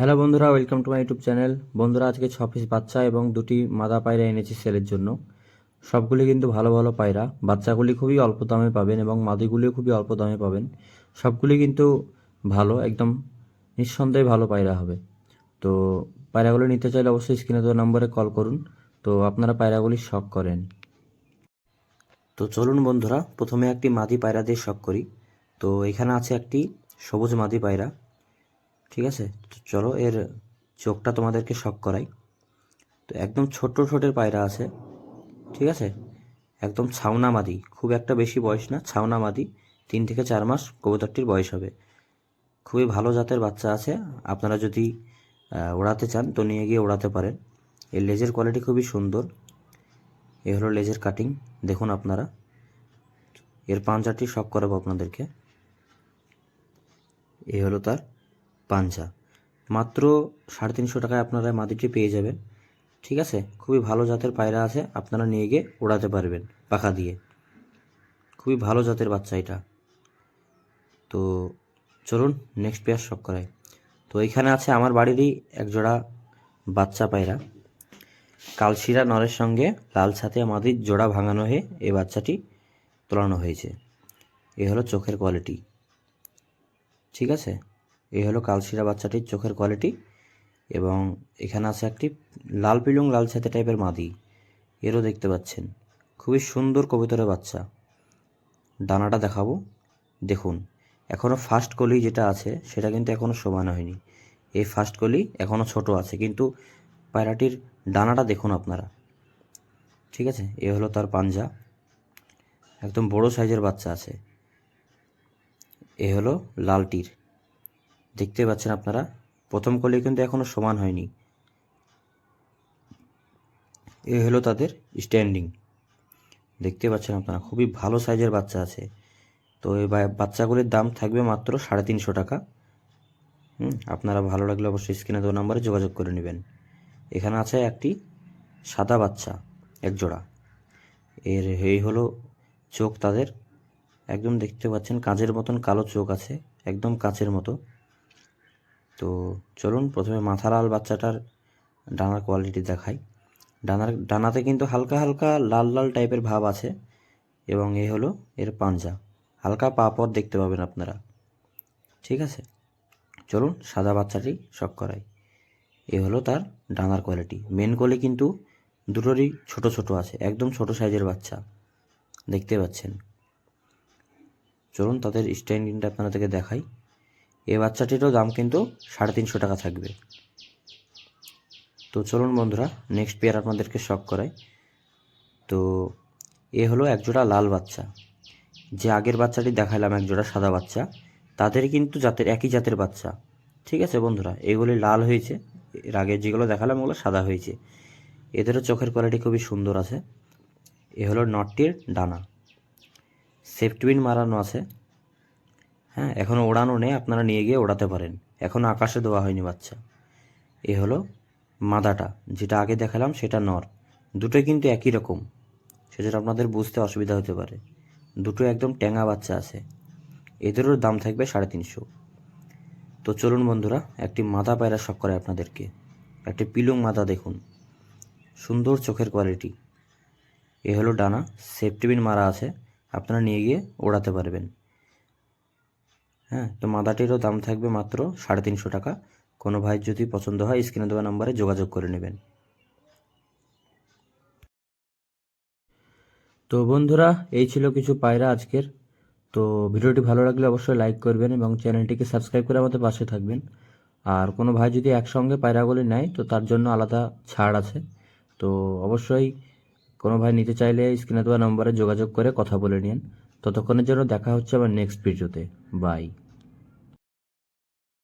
Hello বন্ধুরা welcome to my YouTube channel বন্ধুরা, আজকে ছ পিস বাচ্চা এবং দুটি মাদা পায়রা এনেছি সেলের জন্য। সবগুলি কিন্তু ভালো ভালো পায়রা। বাচ্চাগুলি খুবই অল্প দামে পাবেন এবং মাদিগুলিও খুবই অল্প দামে পাবেন। সবগুলি কিন্তু ভালো, একদম নিঃসন্দেহে ভালো পায়রা হবে। তো পায়রাগুলো নিতে চাইলে অবশ্যই স্ক্রিনে দেওয়া নম্বরে কল করুন। তো আপনারা পায়রাগুলি শখ করেন। তো চলুন বন্ধুরা, প্রথমে একটি মাদি পায়রা দিয়ে শখ করি। তো এখানে আছে একটি সবুজ মাদি পায়রা। ঠিক আছে? চলো এর চোখটা তোমাদেরকে শখ করাই। তো একদম ছোট্ট ছোটের পায়রা আছে, ঠিক আছে? একদম ছাউনা মাদি খুব একটা বেশি বয়স না ছাউনা মাদি তিন থেকে চার মাস কবুতরটির বয়স হবে। খুবই ভালো জাতের বাচ্চা আছে, আপনারা যদি ওড়াতে চান তো নিয়ে গিয়ে ওড়াতে পারেন। এর লেজের কোয়ালিটি খুবই সুন্দর। এ হলো লেজের কাটিং দেখুন আপনারা। এর পাঞ্জাটি শখ করাবো আপনাদেরকে। এ হলো তার পাঞ্জা। মাত্র সাড়ে তিনশো টাকায় আপনারা মাদিটি পেয়ে যাবেন। ঠিক আছে? খুবই ভালো জাতের পায়রা আছে, আপনারা নিয়ে গিয়ে ওড়াতে পারবেন পাখা দিয়ে। খুবই ভালো জাতের বাচ্চা এটা। তো চলুন নেক্সট পেয়ার শখ করাই। তো এখানে আছে আমার বাড়িরই একজোড়া বাচ্চা পায়রা। কালশিরা নরের সঙ্গে লাল ছাতে আমাদের জোড়া ভাঙানো হয়ে এই বাচ্চাটি তোলানো হয়েছে। এ হলো চোখের কোয়ালিটি ঠিক আছে? এই হলো কালশিরা বাচ্চাটির চোখের কোয়ালিটি এবং এখানে আছে একটি লাল পিলুং লাল ছাতে টাইপের মাদি। এরও দেখতে পাচ্ছেন। খুবই সুন্দর কবিতরের বাচ্চা। ডানাটা দেখাবো। দেখুন এখনও ফার্স্ট কলি যেটা আছে, সেটা কিন্তু এখনও সমান হয়নি। এই ফার্স্ট কলি এখনও ছোট আছে, কিন্তু পায়রাটির ডানাটা দেখুন আপনারা। ঠিক আছে? এ হলো তার পাঞ্জা। একদম বড় সাইজের বাচ্চা আছে। এ হলো লালটির। দেখতে পাচ্ছেন আপনারা? প্রথম কলি কিন্তু এখনও সমান হয়নি। এ হলো তাদের স্ট্যান্ডিং দেখতে পাচ্ছেন আপনারা, খুবই ভালো সাইজের বাচ্চা আছে। তো এই বাচ্চাগুলির দাম থাকবে মাত্র সাড়ে তিনশো টাকা। হুম, আপনারা ভালো লাগলে অবশ্যই স্ক্রিনে দেওয়া নম্বরে যোগাযোগ করে নেবেন। এখানে আছে একটি সাদা বাচ্চা এক জোড়া এর, এই হলো চোখ তাদের। একদম দেখতে পাচ্ছেন কাঁচের মতন কালো চোখ আছে, একদম কাচের মতো। তো চলুন প্রথমে মাথা লাল বাচ্চাটার ডানার কোয়ালিটি দেখাই। ডানার, ডানাতে কিন্তু হালকা হালকা লাল লাল টাইপের ভাব আছে এবং এই হলো এর পাঞ্জা। হালকা পাপড় দেখতে পাবেন আপনারা। ঠিক আছে? চলুন সাদা বাচ্চাটি শখ করাই। এ হলো তার ডানার কোয়ালিটি মেন কোলে কিন্তু দুটোরই ছোট ছোট আছে, একদম ছোট সাইজের বাচ্চা। দেখতে পাচ্ছেন? চলুন তাদের স্ট্যান্ডিংটা আপনাদেরকে দেখাই। এই বাচ্চাটিরও দাম কিন্তু সাড়ে তিনশো টাকা থাকবে। তো চলুন বন্ধুরা নেক্সট পেয়ার আপনাদেরকে শখ করাই। তো এ হলো একজোড়া লাল বাচ্চা। যে আগের বাচ্চাটি দেখালাম একজোড়া সাদা বাচ্চা। তাদের কিন্তু জাতের, একই জাতের বাচ্চা। ঠিক আছে বন্ধুরা, এগুলি লাল হয়েছে। এর আগে যেগুলো দেখালাম, ওগুলো সাদা হয়েছে। এদেরও চোখের কোয়ালিটি খুবই সুন্দর আছে। এ হলো নটটির ডানা। সেফটিবিন মারানো আছে। হ্যাঁ এখনও ওড়ানো নেই, আপনারা নিয়ে গিয়ে ওড়াতে পারেন। এখনও আকাশে দেওয়া হয়নি বাচ্চা। এ হলো মাদাটা, যেটা আগে দেখালাম সেটা নর। দুটোই কিন্তু একই রকম। সেজন্য আপনাদের বুঝতে অসুবিধা হতে পারে। দুটো একদম ট্যাঙা বাচ্চা আছে। এদেরও দাম থাকবে সাড়ে তিনশো। তো চলুন বন্ধুরা, একটি মাদা পায়রা শখ করে আপনাদেরকে। একটি পিলুং মাদা দেখুন। সুন্দর চোখের কোয়ালিটি এ হলো ডানা। সেফটিবিন মারা আছে। আপনারা নিয়ে গিয়ে ওড়াতে পারবেন। হ্যাঁ তো মাদাটিরও দাম থাকবে মাত্র সাড়ে তিনশো টাকা। কোনো ভাই যদি পছন্দ হয়, স্ক্রিনে দেওয়া নাম্বারে যোগাযোগ করে নেবেন। তো বন্ধুরা, এই ছিল কিছু পায়রা আজকের। তো ভিডিওটি ভালো লাগলে অবশ্যই লাইক করবেন এবং চ্যানেলটিকে সাবস্ক্রাইব করে আমাদের পাশে থাকবেন। আর কোনো ভাই যদি একসঙ্গে পায়রাগুলি নেয়, তো তার জন্য আলাদা ছাড় আছে। তো অবশ্যই কোনো ভাই নিতে চাইলে স্ক্রিনে দেওয়া নম্বরে যোগাযোগ করে কথা বলে নিন। ততক্ষণের জন্য দেখা হচ্ছে আবার নেক্সট ভিডিওতে বাই